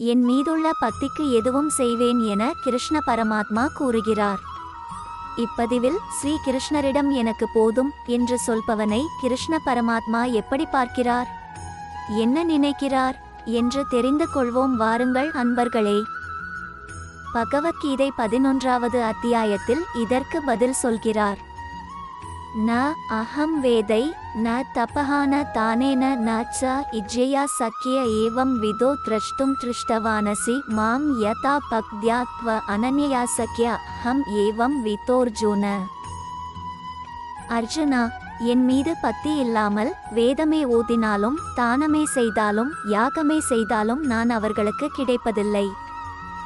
என் மீதுள்ள பக்திக்கு எதுவும் செய்வேன் என கிருஷ்ண பரமாத்மா கூறுகிறார். இப்பதிவில் ஸ்ரீ கிருஷ்ணரிடம் எனக்கு போதும் என்று சொல்பவனை கிருஷ்ண பரமாத்மா எப்படி பார்க்கிறார்? என்ன நினைக்கிறார் என்று தெரிந்து கொள்வோம் வாருங்கள் அன்பர்களே. பகவத்கீதை பதினொன்றாவது அத்தியாயத்தில் இதற்கு பதில் சொல்கிறார். ந அகம் வேதை ந தபஹான தானேன ந ச இஜ்ஜயா சக்கிய ஏவம் விதோ திரஷ்டும் திருஷ்டவானசி மாம் யதா பக்த்யாத்வ அனன்யா சக்கிய அஹம் ஏவம் விதோர்ஜுன அர்ஜுனா என் மீது பக்தி இல்லாமல் வேதமே ஓதினாலும் தானமே செய்தாலும் யாகமே செய்தாலும் நான் அவர்களுக்கு கிடைப்பதில்லை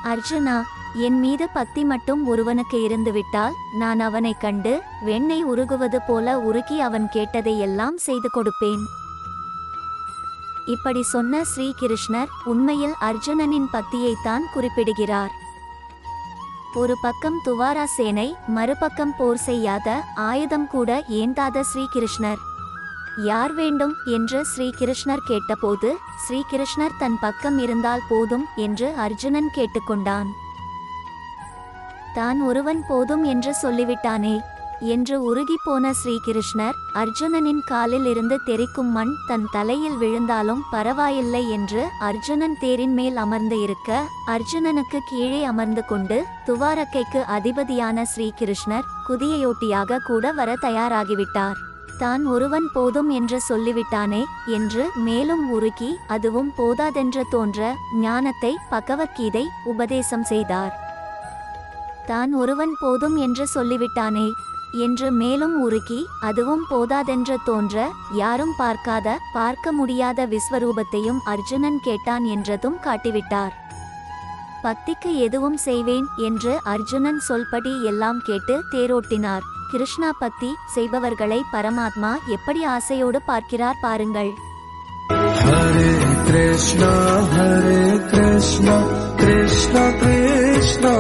அர்ஜுனா என் மீது பக்தி மட்டும் ஒருவனுக்கு இருந்துவிட்டால் நான் அவனைக் கண்டு வெண்ணெய் உருகுவது போல உருகி அவன் கேட்டதை எல்லாம் செய்து கொடுப்பேன். இப்படி சொன்ன ஸ்ரீகிருஷ்ணர் உண்மையில் அர்ஜுனனின் பக்தியைத்தான் குறிப்பிடுகிறார். ஒரு பக்கம் துவாரா சேனை மறுபக்கம் போர் செய்யாத ஆயுதம் கூட ஏந்தாத ஸ்ரீகிருஷ்ணர். யார் வேண்டும் என்று ஸ்ரீகிருஷ்ணர் கேட்டபோது ஸ்ரீகிருஷ்ணர் தன் பக்கம் இருந்தால் போதும் என்று அர்ஜுனன் கேட்டுக்கொண்டான். தான் ஒருவன் போதும் என்று சொல்லிவிட்டானே என்று உருகிப்போன ஸ்ரீகிருஷ்ணர் அர்ஜுனனின் காலில் இருந்து தெரிக்கும் மண் தன் தலையில் விழுந்தாலும் பரவாயில்லை என்று அர்ஜுனன் தேரின் மேல் அமர்ந்து இருக்க அர்ஜுனனுக்கு கீழே அமர்ந்து கொண்டு துவாரக்கைக்கு அதிபதியான ஸ்ரீகிருஷ்ணர் குதியையொட்டியாக கூட வர தயாராகிவிட்டார். தான் ஒருவன் போதும் என்று சொல்லிவிட்டானே என்று மேலும் உருகி அதுவும் போதாதென்று தோன்ற ஞானத்தை பகவத்கீதை உபதேசம் செய்தார். தான் ஒருவன் போதும் என்று சொல்லிவிட்டானே என்று மேலும் உருக்கி அதுவும் போதாதென்று தோன்ற யாரும் பார்க்காத பார்க்க முடியாத விஸ்வரூபத்தையும் அர்ஜுனன் கேட்டான் என்றதும் காட்டிவிட்டார். பக்திக்கு எதுவும் செய்வேன் என்று அர்ஜுனன் சொல்படி எல்லாம் கேட்டு தேரோட்டினார். கிருஷ்ணா பக்தி செய்பவர்களை பரமாத்மா எப்படி ஆசையோடு பார்க்கிறார் பாருங்கள். ஹரே கிருஷ்ணா ஹரே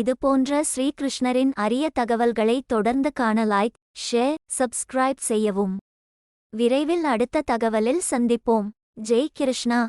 இது போன்ற ஸ்ரீகிருஷ்ணரின் அரிய தகவல்களை தொடர்ந்து காண லைக் ஷேர் சப்ஸ்கிரைப் செய்யவும். விரைவில் அடுத்த தகவலில் சந்திப்போம். ஜெய் கிருஷ்ணா.